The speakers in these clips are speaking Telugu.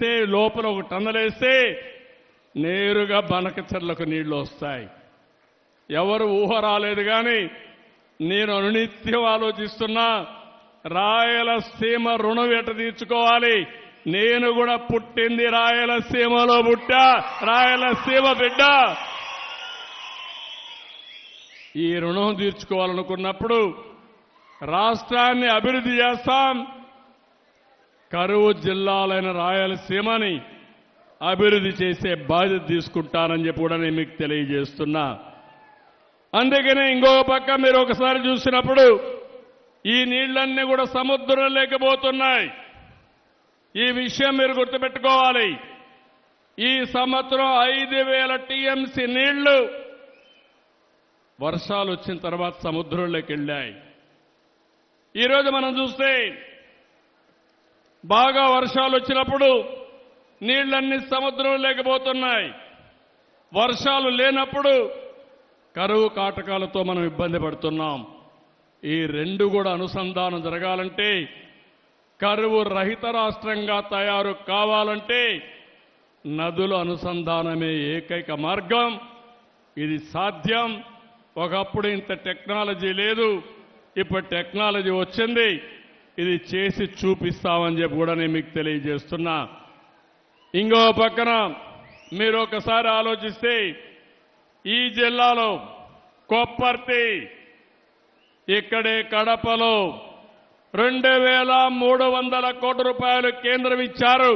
వేస్తే లోపల ఒక టన్నలేస్తే నేరుగా బనకచెర్లకు నీళ్ళు వస్తాయి. ఎవరు ఊహ రాలేదు కానీ నేను అనునిత్యం ఆలోచిస్తున్నా రాయలసీమ రుణం ఎట తీర్చుకోవాలి? నేను కూడా పుట్టింది రాయలసీమలో పుట్టా? రాయలసీమ బిడ్డ! ఈ రుణం తీర్చుకోవాలనుకున్నప్పుడు రాష్ట్రాన్ని అభివృద్ధి చేస్తాం కరువు జిల్లాలైన రాయలసీమని అభివృద్ధి చేసే బాధ్యత తీసుకుంటానని చెప్పి కూడా నేను మీకు తెలియజేస్తున్నా. అందుకనే ఇంకొక పక్క మీరు ఒకసారి చూసినప్పుడు ఈ నీళ్ళన్నీ కూడా సముద్రం లేకపోతున్నాయి. ఈ విషయం మీరు గుర్తుపెట్టుకోవాలి. ఈ సంవత్సరం ఐదు వేల టీఎంసీ నీళ్ళు వర్షాలు వచ్చిన తర్వాత సముద్రంలోకి వెళ్ళాయి. ఈరోజు మనం చూస్తే బాగా వర్షాలు వచ్చినప్పుడు నీళ్ళన్నీ సముద్రం లేకపోతున్నాయి. వర్షాలు లేనప్పుడు కరువు కాటకాలతో మనం ఇబ్బంది పడుతున్నాం. ఈ రెండు కూడా అనుసంధానం జరగాలంటే కరువు రహిత రాష్ట్రంగా తయారు కావాలంటే నదుల అనుసంధానమే ఏకైక మార్గం. ఇది సాధ్యం. ఒకప్పుడు ఇంత టెక్నాలజీ లేదు. ఇప్పుడు టెక్నాలజీ వచ్చింది. ఇది చేసి చూపిస్తామని చెప్పి కూడా నేను మీకు తెలియజేస్తున్నా. ఇంకో పక్కన మీరు ఒకసారి ఆలోచిస్తే ఈ జిల్లాలో కొప్పర్తి ఇక్కడే కడపలో రెండు వేల మూడు వందల కోట్ల రూపాయలు కేంద్రం ఇచ్చారు.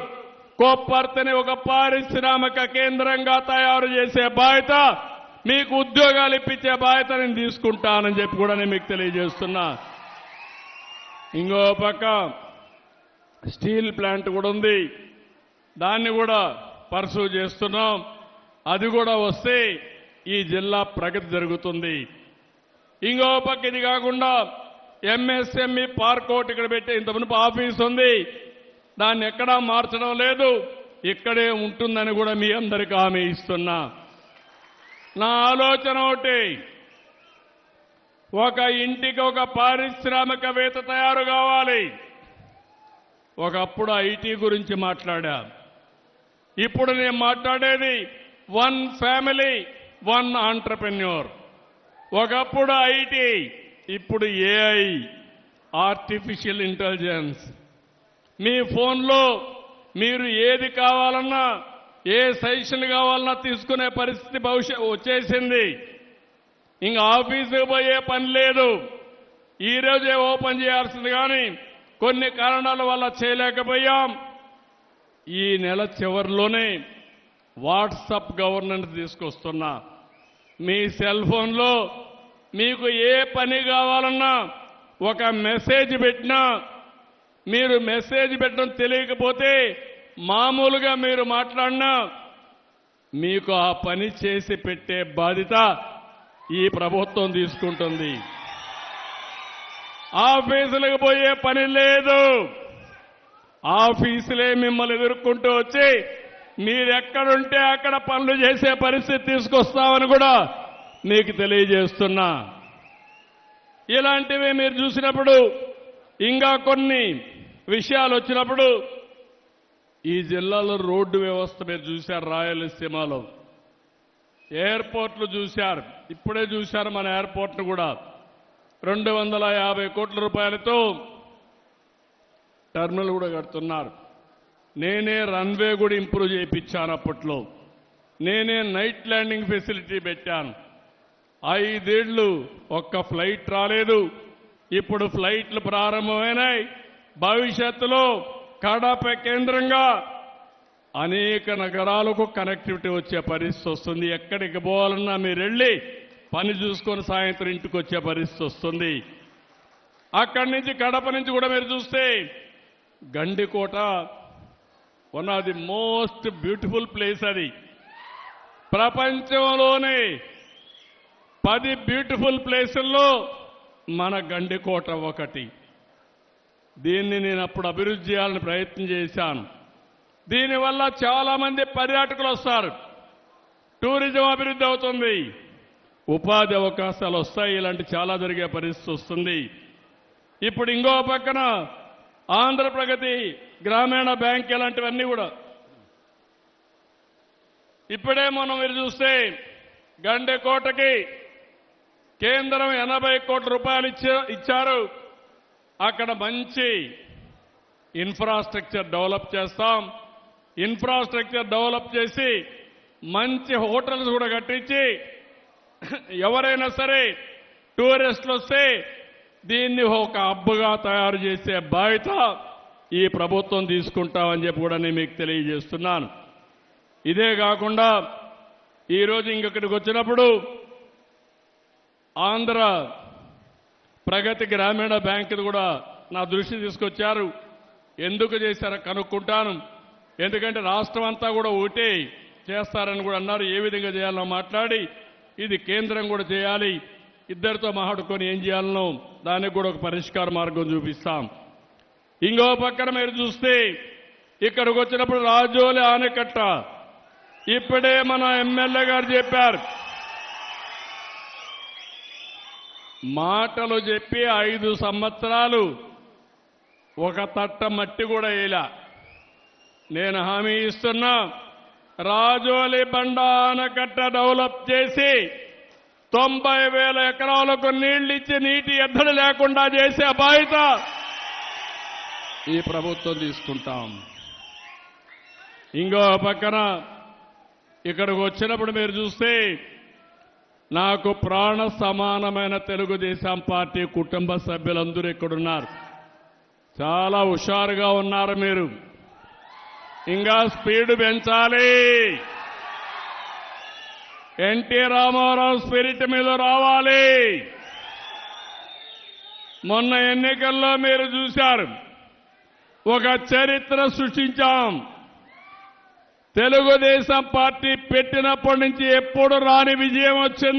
కొప్పర్తిని ఒక పారిశ్రామిక కేంద్రంగా తయారు చేసే బాధ్యత మీకు ఉద్యోగాలు ఇప్పించే బాధ్యత నేను తీసుకుంటానని చెప్పి కూడా నేను మీకు తెలియజేస్తున్నా. ఇంకో పక్క స్టీల్ ప్లాంట్ కూడా ఉంది. దాన్ని కూడా పర్సూ చేస్తున్నాం. అది కూడా వస్తే ఈ జిల్లా ప్రగతి జరుగుతుంది. ఇంకో పక్క ఇది కాకుండా ఎంఎస్ఎంఈ పార్క్ ఒకటి ఇక్కడ పెట్టే ఇంత మునుపు ఆఫీస్ ఉంది. దాన్ని ఎక్కడా మార్చడం లేదు. ఇక్కడే ఉంటుందని కూడా మీ అందరికీ హామీ ఇస్తున్నా. నా ఆలోచన ఒకటి ఒక ఇంటికి ఒక పారిశ్రామికవేత్త తయారు కావాలి. ఒకప్పుడు ఐటీ గురించి మాట్లాడా. ఇప్పుడు నేను మాట్లాడేది వన్ ఫ్యామిలీ వన్ ఆంటర్ప్రెన్యూర్. ఒకప్పుడు ఐటీ ఇప్పుడు ఏఐ ఆర్టిఫిషియల్ ఇంటెలిజెన్స్. మీ ఫోన్లో మీరు ఏది కావాలన్నా ఏ సజెషన్ కావాలన్నా తీసుకునే పరిస్థితి భవిష్యత్ వచ్చేసింది. ఇంకా ఆఫీసుకు పోయే పని లేదు. ఈ రోజే ఓపెన్ చేయాల్సింది కానీ కొన్ని కారణాల వల్ల చేయలేకపోయాం. ఈ నెల చివరిలోనే వాట్సప్ గవర్నెన్స్ తీసుకొస్తున్నా. మీ సెల్ ఫోన్లో మీకు ఏ పని కావాలన్నా ఒక మెసేజ్ పెట్టినా. మీరు మెసేజ్ పెట్టడం తెలియకపోతే మామూలుగా మీరు మాట్లాడినా మీకు ఆ పని చేసి పెట్టే బాధ్యత ఈ ప్రభుత్వం తీసుకుంటుంది. ఆఫీసులకు పోయే పని లేదు. ఆఫీసులే మిమ్మల్ని ఎదుర్కొంటూ వచ్చి మీరెక్కడుంటే అక్కడ పనులు చేసే పరిస్థితి తీసుకొస్తామని కూడా మీకు తెలియజేస్తున్నా. ఇలాంటివి మీరు చూసినప్పుడు ఇంకా కొన్ని విషయాలు వచ్చినప్పుడు ఈ జిల్లాలో రోడ్డు వ్యవస్థ మీరు చూశారు రాయలసీమలో. ఎయిర్పోర్ట్లు చూశారు. ఇప్పుడే చూశారు మన ఎయిర్పోర్ట్ను కూడా. రెండు వందల యాభై కోట్ల రూపాయలతో టర్మినల్ కూడా కడుతున్నారు. నేనే రన్వే కూడా ఇంప్రూవ్ చేయించాను అప్పట్లో. నేనే నైట్ ల్యాండింగ్ ఫెసిలిటీ పెట్టాను. ఐదేళ్ళు ఒక్క ఫ్లైట్ రాలేదు. ఇప్పుడు ఫ్లైట్లు ప్రారంభమైనాయి. భవిష్యత్తులో కడప కేంద్రంగా అనేక నగరాలకు కనెక్టివిటీ వచ్చే పరిస్థితి వస్తుంది. ఎక్కడికి పోవాలన్నా మీరు వెళ్ళి పని చూసుకొని సాయంత్రం ఇంటికి వచ్చే పరిస్థితి వస్తుంది. అక్కడి నుంచి కడప నుంచి కూడా మీరు చూస్తే Gandikota one of the most beautiful place అది. ప్రపంచంలోనే పది బ్యూటిఫుల్ ప్లేసుల్లో మన గండికోట ఒకటి. దీన్ని నేను అప్పుడు అభివృద్ధి చేయాలని ప్రయత్నం చేశాను. దీనివల్ల చాలా మంది పర్యాటకులు వస్తారు. టూరిజం అభివృద్ధి అవుతుంది. ఉపాధి అవకాశాలు వస్తాయి. ఇలాంటి చాలా జరిగే పరిస్థితి వస్తుంది. ఇప్పుడు ఇంకో పక్కన ఆంధ్రప్రగతి గ్రామీణ బ్యాంక్ ఇలాంటివన్నీ కూడా. ఇప్పుడే మనం మీరు చూస్తే గండెకోటకి కేంద్రం ఎనభై కోట్ల రూపాయలు ఇచ్చారు. అక్కడ మంచి ఇన్ఫ్రాస్ట్రక్చర్ డెవలప్ చేస్తాం. ఇన్ఫ్రాస్ట్రక్చర్ డెవలప్ చేసి మంచి హోటల్స్ కూడా కట్టించి ఎవరైనా సరే టూరిస్టులు వస్తే దీన్ని ఒక అబ్బుగా తయారు చేసే బాధ్యత ఈ ప్రభుత్వం తీసుకుంటామని చెప్పి కూడా నేను మీకు తెలియజేస్తున్నాను. ఇదే కాకుండా ఈరోజు ఇంకొకటికి వచ్చినప్పుడు ఆంధ్ర ప్రగతి గ్రామీణ బ్యాంకుది కూడా నా దృష్టి తీసుకొచ్చారు. ఎందుకు చేశారో కనుక్కుంటాను. ఎందుకంటే రాష్ట్రం అంతా కూడా ఒకటే చేస్తారని కూడా అన్నారు. ఏ విధంగా చేయాలనో మాట్లాడి ఇది కేంద్రం కూడా చేయాలి. ఇద్దరితో మాట్లాడుకొని ఏం చేయాలనో దానికి కూడా ఒక పరిష్కార మార్గం చూపిస్తాం. ఇంకో పక్కన మీరు చూస్తే ఇక్కడికి వచ్చినప్పుడు రాజోలి ఆనకట్ట. ఇప్పుడే మన ఎమ్మెల్యే గారు చెప్పారు. మాటలు చెప్పి ఐదు సంవత్సరాలు ఒక తట్ట మట్టి కూడా వేయలా. నేను హామీ ఇస్తున్నా రాజోలి బండ ఆనకట్ట డెవలప్ చేసి తొంభై వేల ఎకరాలకు నీళ్ళిచ్చి నీటి ఎద్దడి లేకుండా చేసే బాధ్యత ఈ ప్రభుత్వం తీసుకుంటాం. ఇంకో పక్కన ఇక్కడికి వచ్చినప్పుడు మీరు చూస్తే నాకు ప్రాణ సమానమైన తెలుగుదేశం పార్టీ కుటుంబ సభ్యులందరూ ఇక్కడున్నారు. చాలా హుషారుగా ఉన్నారు మీరు. ఇంకా స్పీడ్ పెంచాలి. ఎన్టీ రామారావు స్పిరిట్ మీద రావాలి. మొన్న ఎన్నికల్లో మీరు చూశారు. ఒక చరిత్ర సృష్టించాం. తెలుగుదేశం పార్టీ పెట్టినప్పటి నుంచి ఎప్పుడు రాని విజయం వచ్చింది.